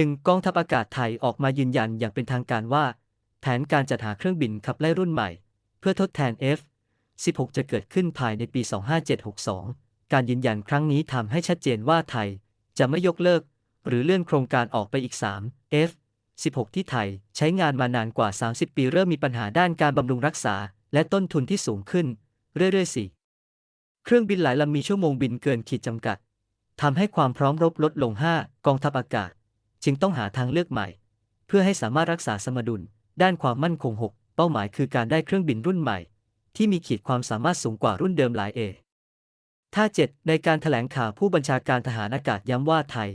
1. กองทัพอากาศไทยออกมายืนยันอย่างเป็นทางการว่า แผนการจัดหาเครื่องบินขับไล่รุ่นใหม่ เพื่อทดแทน F-16 จะเกิดขึ้นภายในปี 25762 การยืนยันครั้งนี้ทำให้ชัดเจนว่าไทยจะไม่ยกเลิก หรือเลื่อนโครงการออกไปอีก 3 F-16 ที่ไทยใช้งานมานานกว่า 30 ปีเริ่มมีปัญหาด้านการบำรุงรักษา และต้นทุนที่สูงขึ้น เรื่อยๆ4เครื่องบินหลายลำมีชั่วโมงบินเกินขีดจำกัดทำให้ความพร้อมรบลดลง 5 กองทัพอากาศ จึงต้องหาทางเลือกใหม่ เพื่อให้สามารถรักษาสมดุล ด้านความมั่นคง 6 เป้าหมายคือการได้เครื่องบินรุ่นใหม่ ที่มีขีดความสามารถสูงกว่ารุ่นเดิมหลายเอท่า 7 ในการถแถลงข่าวผู้บัญชาการทหารอากาศย้ำว่าไทย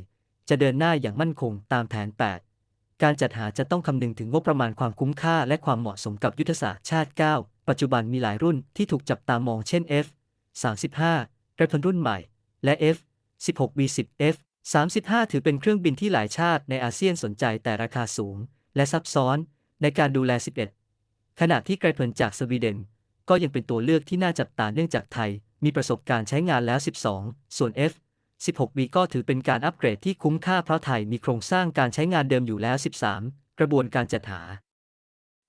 จะเดินหน้าอย่างมั่นคงตามแผน 8 การจัดหาจะต้องคำนึงถึงงบประมาณความคุ้มค่าและความเหมาะสมกับยุทธศาสตร์ชาติ 9 ปัจจุบันมีหลายรุ่นที่ถูกจับตามองเช่น F 35 กระพนรุ่นใหม่ และ F 16 V10 F 35 ถือเป็นเครื่องบินที่หลายชาติในอาเซียนสนใจแต่ราคาสูง และซับซ้อนในการดูแล 11 ขณะที่ไกรเพลินจากสวีเดน ก็ยังเป็นตัวเลือกที่น่าจับตาเนื่องจากไทย มีประสบการณ์ใช้งานแล้ว 12 ส่วน F 16 V ก็ถือเป็นการอัปเกรดที่คุ้มค่าเพราะไทยมีโครงสร้างการใช้งานเดิมอยู่แล้ว 13 กระบวนการจัดหา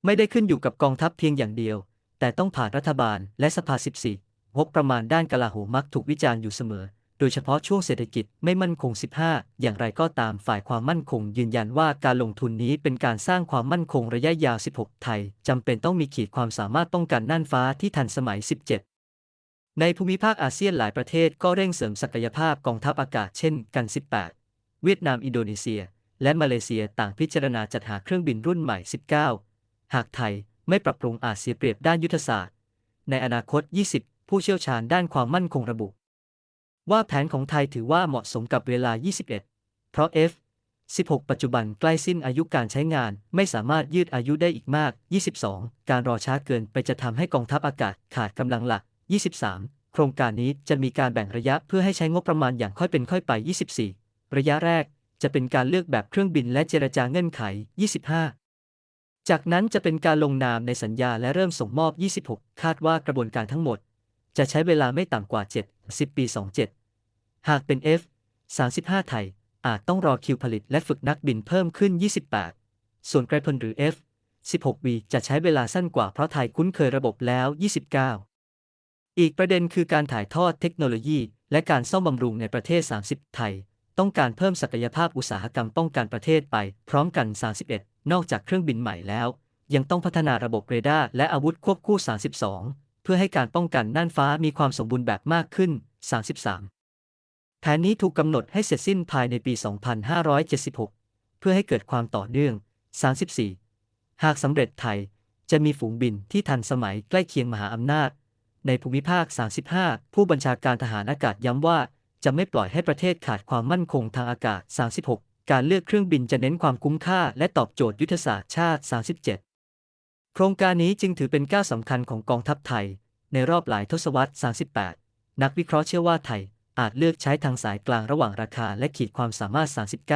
ไม่ได้ขึ้นอยู่กับกองทัพเพียงอย่างเดียว แต่ต้องผ่านรัฐบาลและสภา 14งบประมาณด้านกลาโหมมักถูกวิจารณ์อยู่เสมอ โดยเฉพาะช่วงเศรษฐกิจไม่มั่นคง 15 อย่างไรก็ตามฝ่ายความมั่นคง ยืนยันว่าการลงทุนนี้เป็นการสร้างความมั่นคงระยะยาว 16 ไทยจำเป็นต้องมีขีดความสามารถป้องกันน่านฟ้าที่ทันสมัย 17ในภูมิภาคอาเซียนหลายประเทศก็เร่งเสริมศักยภาพกองทัพอากาศเช่นกัน 18 เวียดนาม อินโดนีเซีย และมาเลเซียต่างพิจารณาจัดหาเครื่องบินรุ่นใหม่ 19 หากไทยไม่ปรับปรุงอาเสียเปรียบด้านยุทธศาสตร์ ในอนาคต 20 ผู้เชี่ยวชาญด้านความมั่นคงระบุ ว่าแผนของไทยถือว่าเหมาะสมกับเวลา 21 เพราะ F 16 ปัจจุบันใกล้สิ้นอายุการใช้งาน ไม่สามารถยืดอายุได้อีกมาก 22 การรอช้าเกินไปจะทำให้กองทัพอากาศขาดกำลังหลัก 23 โครงการนี้จะมีการแบ่งระยะเพื่อให้ใช้งบประมาณอย่างค่อยเป็นค่อยไป 24 ระยะแรกจะเป็นการเลือกแบบเครื่องบินและเจรจาเงื่อนไข 25 จากนั้นจะเป็นการลงนามในสัญญาและเริ่มส่งมอบ 26 คาดว่ากระบวนการทั้งหมด จะใช้เวลาไม่ต่ำกว่า 7 10 ปี 27 หากเป็น F 35 ไทย อาจต้องรอคิวผลิตและฝึกนักบินเพิ่มขึ้น 28 ส่วนไกรพลหรือ F 16 B จะใช้เวลาสั้นกว่าเพราะไทยคุ้นเคยระบบแล้ว 29 อีกประเด็นคือการถ่ายทอดเทคโนโลยี และการซ่อมบำรุงในประเทศ 30 ไทย ต้องการเพิ่มศักยภาพอุตสาหกรรมป้องกันประเทศไป พร้อมกัน 31 นอกจากเครื่องบินใหม่แล้ว ยังต้องพัฒนาระบบเรดาร์และอาวุธควบคู่ 32 เพื่อให้การป้องกันน่านฟ้ามีความสมบูรณ์แบบมากขึ้น 33 แผนนี้ถูกกำหนดให้เสร็จสิ้นภายในปี 2576 เพื่อให้เกิดความต่อเนื่อง 34 หากสำเร็จไทยจะมีฝูงบินที่ทันสมัยใกล้เคียงมหาอำนาจ ในภูมิภาค 35 ผู้บัญชาการทหารอากาศย้ำว่าจะไม่ปล่อยให้ประเทศขาดความมั่นคงทางอากาศ 36 การเลือกเครื่องบินจะเน้นความคุ้มค่าและตอบโจทย์ยุทธศาสตร์ชาติ 37 โครงการนี้จึงถือเป็นก้าวสำคัญของกองทัพไทย ในรอบหลายทศวรรษ 38 นักวิเคราะห์เชื่อว่าไทย อาจเลือกใช้ทางสายกลางระหว่างราคาและขีดความสามารถ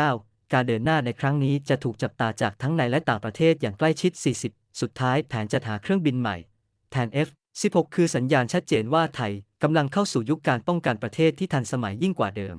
39 การเดินหน้าในครั้งนี้จะถูกจับตาจากทั้งในและต่างประเทศอย่างใกล้ชิด 40 สุดท้ายแผนจัดหาเครื่องบินใหม่แทน F 16 คือสัญญาณชัดเจนว่าไทยกำลังเข้าสู่ยุคการป้องกันประเทศที่ทันสมัยยิ่งกว่าเดิม